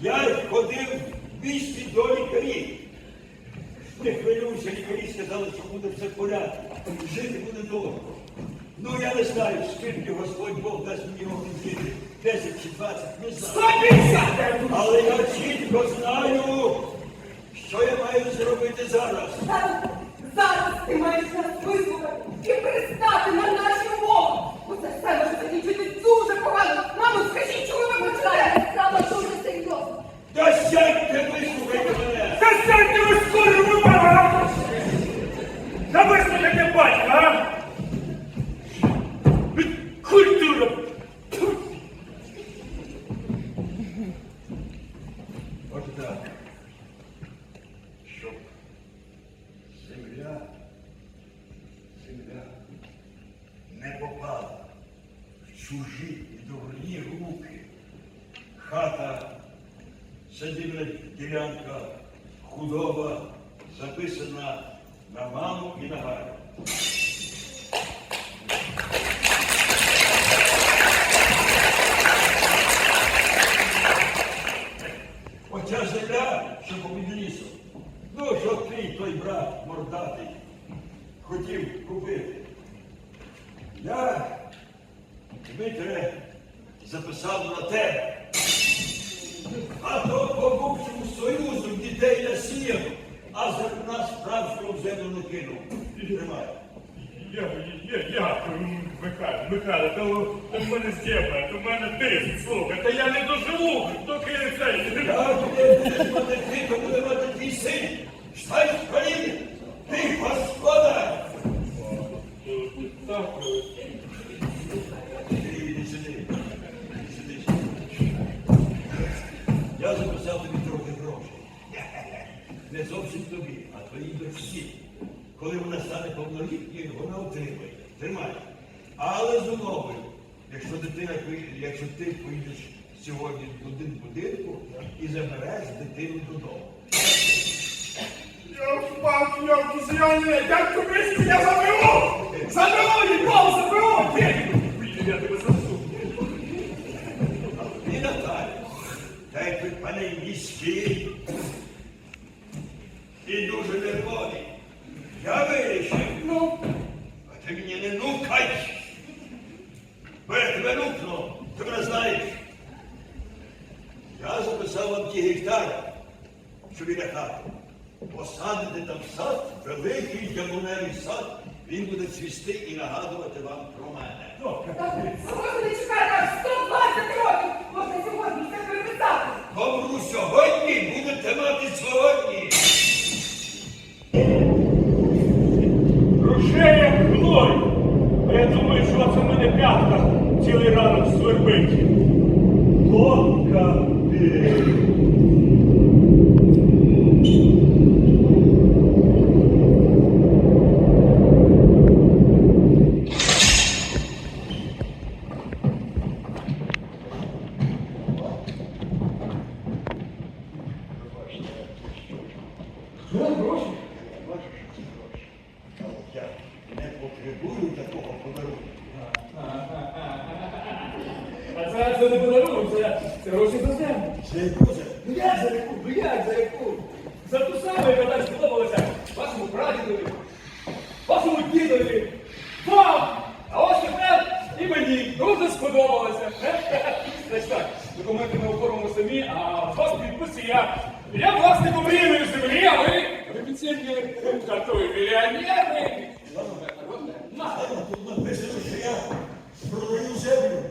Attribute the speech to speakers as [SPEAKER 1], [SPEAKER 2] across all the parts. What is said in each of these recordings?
[SPEAKER 1] Я
[SPEAKER 2] ходив місті до лікарів. Не хвилюйся, лікарі сказали, що буде все в порядку. Жити буде довго. Ну я не знаю, скільки Господь Бог дасть мені років жити. 10 чи 20, не знаю. Але я чітко знаю, що я маю зробити зараз.
[SPEAKER 1] Зараз ти маєш нас вислухати і пристати на наші умови. Бо все може закінчити серйозно.
[SPEAKER 2] Та сядьте, вислухайте мене.
[SPEAKER 3] Та сядьте ви скоро, ви баба! Та вислухайте батька, а? Ви Культура! Тьфу!
[SPEAKER 2] От так. Щоб земля, земля не попала в чужі і дурні руки. Хата, садівна ділянка, худоба записана на маму і на Галю. Оця земля, що попід лісом. Ну, що твій той брат мордатий хотів купити. Я, Дмитре, записав на тебе. А то по бувшому союзу дітей насіяв, а зерна справжнього в землю не кинув. Тримай.
[SPEAKER 3] Я, я, я, Михайло, Михайло, та у- та в мене здєбає, то в мене тиск, слухай, та я не доживу, доки цей...
[SPEAKER 2] Я мати ти, то буде мати твій син. Стань з коліни. Ти господар.
[SPEAKER 3] Так,
[SPEAKER 2] Іди сюди. Іди сюди. Я записав тобі трохи грошей. Не зовсім тобі, а твоїй дочці. Коли вона стане повнолітньою, вона отримає. Тримай. Але з умовою, якщо дитина, якщо ти поїдеш сьогодні в один будинку і забереш дитину додому.
[SPEAKER 4] Я впав, я вкусяне, дядьку Миську, я заберу! Заберу, нікого заберу!
[SPEAKER 3] Я тебе засуну.
[SPEAKER 2] І Наталя, ви пане міський і дуже нервовий. Я вирішив,
[SPEAKER 1] Ну,
[SPEAKER 2] а ти мені не нукай. Бо я тебе нукну, ти мене знаєш. Я записав вам ті гектари, що біля хати. Посадите там сад, великий ямуневий сад, він буде цвісти і нагадувати вам про мене.
[SPEAKER 1] так, а не чекати аж 120 років? Можна сьогодні все переписати.
[SPEAKER 2] Помру сьогодні, будете мати сьогодні.
[SPEAKER 3] Думаю, що це мене п'ятка цілий ранок свербить. Лодка ти.
[SPEAKER 2] Гроші? Бачиш, що це гроші. А от я не потребую такого подарунку.
[SPEAKER 4] А це, це не це, це гроші за землю.
[SPEAKER 2] Це дуже.
[SPEAKER 4] Ну як за яку? Ну як за яку? За ту саму, яка так сподобалася вашому прадідові, вашому дідові, вам! А ось тепер і мені дуже сподобалося. Значить так, документи ми оформимо самі, а вас підписи я. Я власником рівної землі, а ви офіційні картові мільйонери. На.
[SPEAKER 2] Тут написано, що я продаю землю.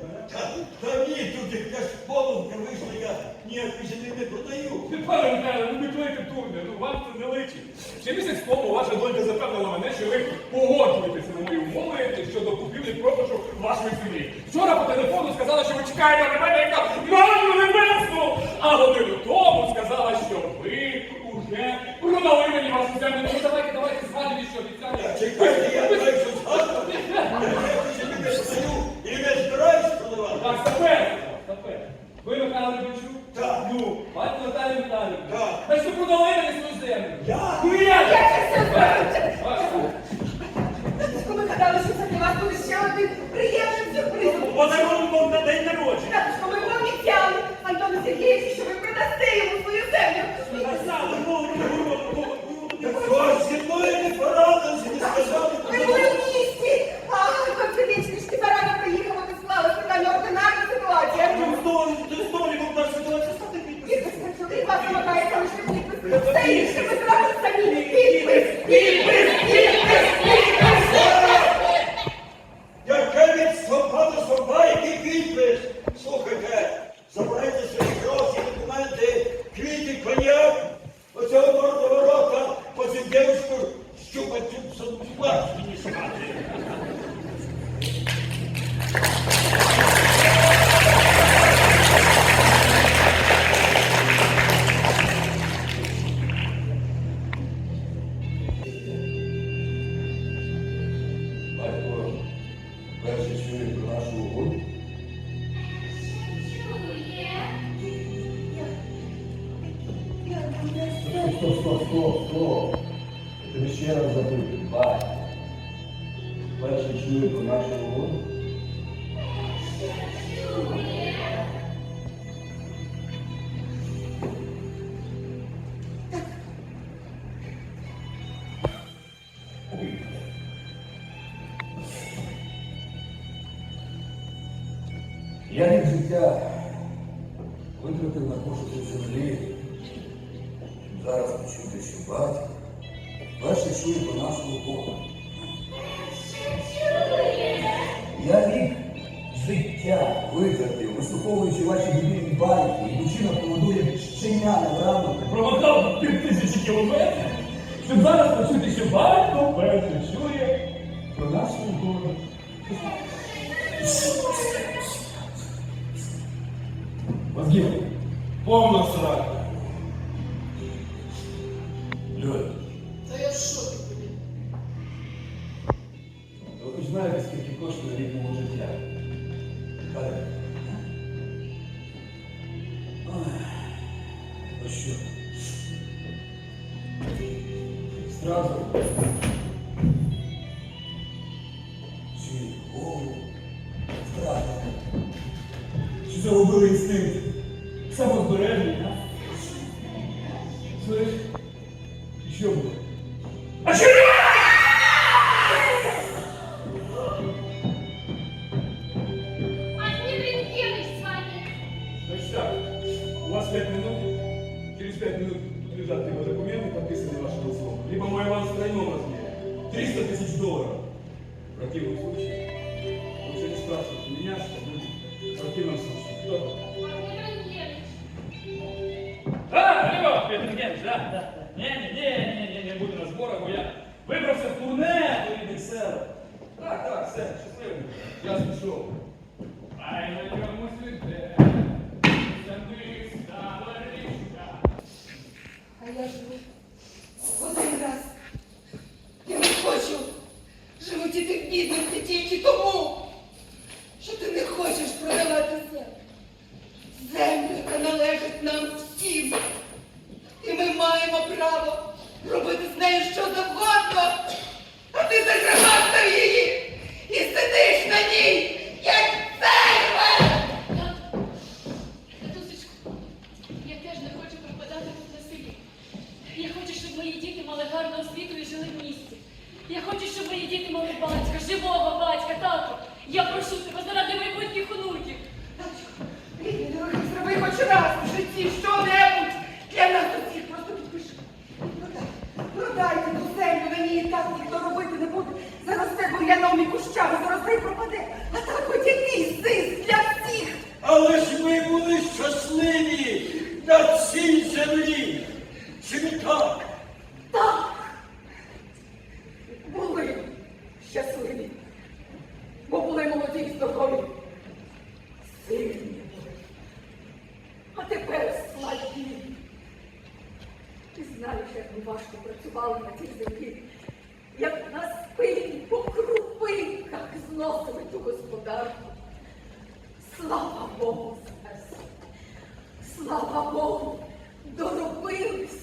[SPEAKER 2] Та ні, тут якась помилка, ви я ніякої землі не продаю.
[SPEAKER 4] Пане Михайло, ну не клейте турне, ну вам це не личить. Ще місяць тому ваша донька запевнила мене, що ви погоджуєтеся на мої умови щодо купівлі продажу вашої землі. Вчора по телефону сказала, що ви чекаєте на мене, яка маму небесну! А годину тому сказала, що ви уже продали мені вашу землю. Ну давайте, давайте згадуйте, що обіцяли.
[SPEAKER 2] Чекайте, я
[SPEAKER 4] Так, стопе, стопе. Ви Михайло Лебедчук?
[SPEAKER 2] Так.
[SPEAKER 4] Ну, батько Наталія Віталіївна.
[SPEAKER 2] Так.
[SPEAKER 4] Значить, продали мені свою землю.
[SPEAKER 2] Я?
[SPEAKER 4] Ну?
[SPEAKER 1] Я. Ми гадали, що це для вас буде ще один приємний сюрприз.
[SPEAKER 3] Подарунком на день народження.
[SPEAKER 1] Таточко, ми пообіцяли Антону Сергійовичу, що ви продасте йому свою землю.
[SPEAKER 3] Сказали, голову, голову.
[SPEAKER 2] Що зі мною не порадилися, не сказали,
[SPEAKER 5] ще раз запитую. Батько. Перший чує про нашу угоду. Я рік життя витратив на пошуки землі. щоб Зараз почути, що батько перший чує про нашу угоду. Я рік життя витратив, вислуховуючи ваші дебільні байки, і дівчина поводує щеня неврамно.
[SPEAKER 4] Промотав пів тисячі кілометрів, щоб зараз почути, що батько перший чує про нашу угоду. Мозгів, повна срака.
[SPEAKER 5] Чи загубили інстинкт?
[SPEAKER 4] самозбереження. Слышь, Ні, ні, ні, ні, не буду на зборах, бо я вибрався в турне до рідних селах. Так, так, все, щасливо. Я пішов. Ай, на ньому світе, сяди, стала річка.
[SPEAKER 1] А я живу один раз. Я не хочу животіти в бідності тільки тому, що ти не хочеш продавати землю. Землю, яка належить нам всім. І ми маємо право робити з нею що завгодно. А ти заграбастав її і сидиш на ній, як
[SPEAKER 2] цій землі. Чи не так?
[SPEAKER 1] Так. Були щасливі, бо були молоді й здорові, сильні були. А тепер слабі. Ти знаєш, як ми важко працювали на тій землі, як на спині по крупинках зносили ту господарку. Слава Богу! Слава Богу, доробилися,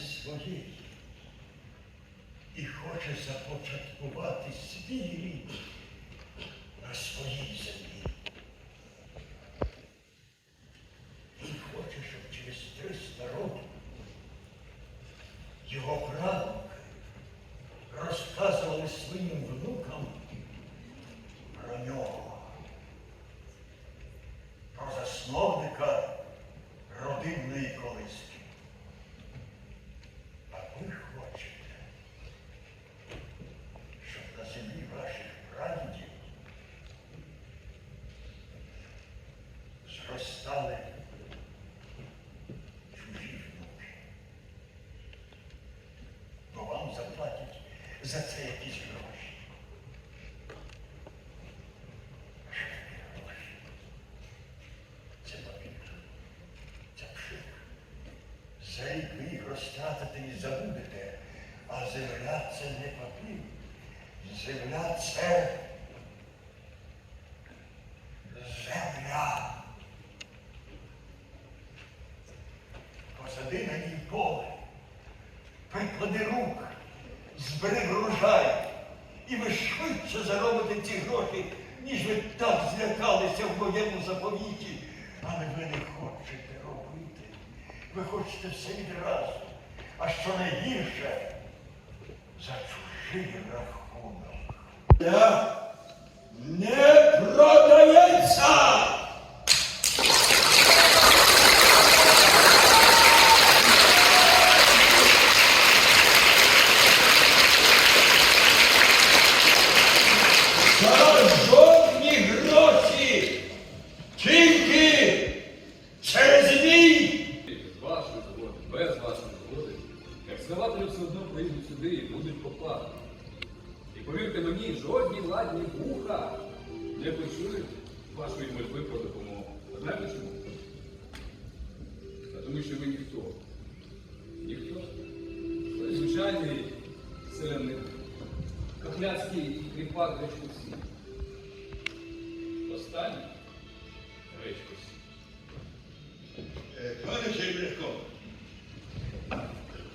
[SPEAKER 2] своєї. І хоче започаткувати свій рід на своїй землі. Він хоче, щоб через 300 років його правнуки розказували своїм внукам про нього про засновника родинної колиски. А ви хочете, щоб на землі ваших прадідів зростали чужі внуки. Бо вам заплатять за це якісь гроші. Що таке гроші? Це папір, це пшик. Ви їх розтратите і забудете, а земля це не папір. Земля це земля. Посади на ній поле, приклади рук, збери врожай, і ви швидше заробите ці гроші, ніж ви так злякалися в моєму заповіті. Але ви не хочете робити. Ви хочете все відразу. А що найгірше за чужий рахунок. Я не продається! За жодні гроші! Тільки через мій!
[SPEAKER 4] З вашої згоди, без вашої згоди, екскаватори все одно приїдуть сюди і будуть копати. І повірте мені, жодні владні вуха не почують вашої мольби про допомогу. А знаєте чому? А тому що ви ніхто. Ніхто. Ви звичайний селянин. Кахляцький кріпак Речкосі. Останній Речкосі.
[SPEAKER 2] Е, Пане Черв'яко,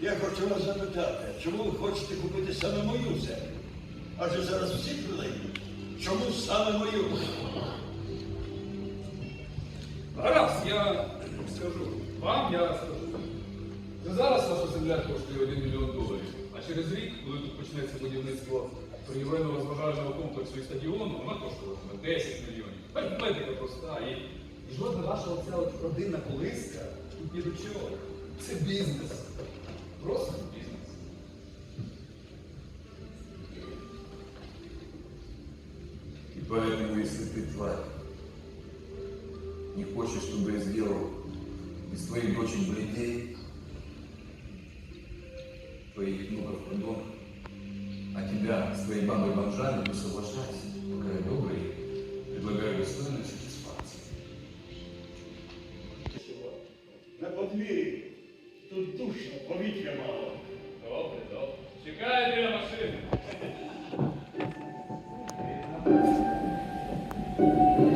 [SPEAKER 2] я хочу вас запитати, чому ви хочете купити саме мою землю? Адже зараз всі продають. Чому саме мою?
[SPEAKER 4] Гаразд, я скажу. Вам я скажу. Вже зараз ваша земля коштує 1 мільйон доларів. А через рік, коли тут почнеться будівництво торгівельного розважального комплексу і стадіону, вона коштуватиме 10 мільйонів. Арифметика проста. І, жодна ваша оця от родинна колиска тут ні до чого. Це бізнес.
[SPEAKER 6] Просто бізнес.
[SPEAKER 5] И поэтому, если ты, тварь, не хочешь, чтобы я сделал из твоих дочек бледей, твоих внуков подонков, а тебя с твоей бабой бомжами, то соглашайся, пока я добрый,
[SPEAKER 7] А